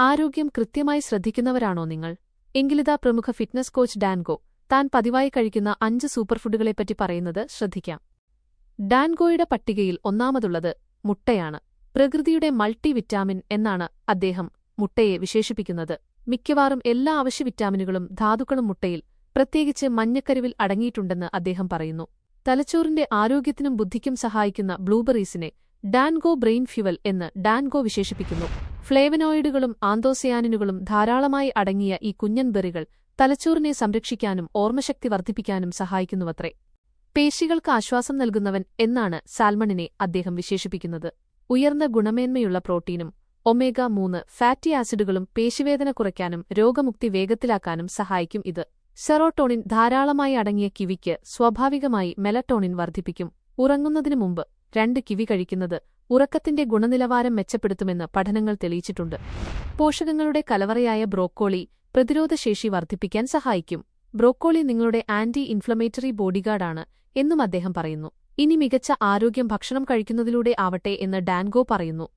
ആരോഗ്യം കൃത്യമായി ശ്രദ്ധിക്കുന്നവരാണോ നിങ്ങൾ? എങ്കിലിതാ പ്രമുഖ ഫിറ്റ്നസ് കോച്ച് ഡാൻഗോ താൻ പതിവായി കഴിക്കുന്ന അഞ്ച് സൂപ്പർഫുഡുകളെപ്പറ്റി പറയുന്നത് ശ്രദ്ധിക്കാം. ഡാൻഗോയുടെ പട്ടികയിൽ ഒന്നാമതുള്ളത് മുട്ടയാണ്. പ്രകൃതിയുടെ മൾട്ടി വിറ്റാമിൻ എന്നാണ് അദ്ദേഹം മുട്ടയെ വിശേഷിപ്പിക്കുന്നത്. മിക്കവാറും എല്ലാ അവശ്യ വിറ്റാമിനുകളും ധാതുക്കളും മുട്ടയിൽ പ്രത്യേകിച്ച് മഞ്ഞക്കരുവിൽ അടങ്ങിയിട്ടുണ്ടെന്ന് അദ്ദേഹം പറയുന്നു. തലച്ചോറിന്റെ ആരോഗ്യത്തിനും ബുദ്ധിക്കും സഹായിക്കുന്ന ബ്ലൂബെറീസിനെ ഡാൻഗോ ബ്രെയിൻ ഫ്യുവൽ എന്ന് ഡാൻഗോ വിശേഷിപ്പിക്കുന്നു. ഫ്ലേവനോയിഡുകളും ആന്തോസയാനിനുകളും ധാരാളമായി അടങ്ങിയ ഈ കുഞ്ഞൻ ബെറികൾ തലച്ചോറിനെ സംരക്ഷിക്കാനും ഓർമ്മശക്തി വർദ്ധിപ്പിക്കാനും സഹായിക്കുന്നുവത്രേ. പേശികൾക്ക് ആശ്വാസം നൽകുന്നവൻ എന്നാണ് സാൽമണിനെ അദ്ദേഹം വിശേഷിപ്പിക്കുന്നത്. ഉയർന്ന ഗുണമേന്മയുള്ള പ്രോട്ടീനും ഒമേഗ മൂന്ന് ഫാറ്റി ആസിഡുകളും പേശിവേദന കുറയ്ക്കാനും രോഗമുക്തി വേഗത്തിലാക്കാനും സഹായിക്കും ഇത്. സെറോട്ടോണിൻ ധാരാളമായി അടങ്ങിയ കിവിക്ക് സ്വാഭാവികമായി മെലട്ടോണിൻ വർദ്ധിപ്പിക്കും. ഉറങ്ങുന്നതിനു മുമ്പ് രണ്ട് കിവി കഴിക്കുന്നത് ഉറക്കത്തിന്റെ ഗുണനിലവാരം മെച്ചപ്പെടുത്തുമെന്ന് പഠനങ്ങൾ തെളിയിച്ചിട്ടുണ്ട്. പോഷകങ്ങളുടെ കലവറയായ ബ്രോക്കോളി പ്രതിരോധശേഷി വർദ്ധിപ്പിക്കാൻ സഹായിക്കും. ബ്രോക്കോളി നിങ്ങളുടെ ആന്റി ഇൻഫ്ലമേറ്ററി ബോഡിഗാർഡാണ് എന്നും അദ്ദേഹം പറയുന്നു. ഇനി മികച്ച ആരോഗ്യം ഭക്ഷണം കഴിക്കുന്നതിലൂടെ ആവട്ടെ എന്ന് ഡാൻഗോ പറയുന്നു.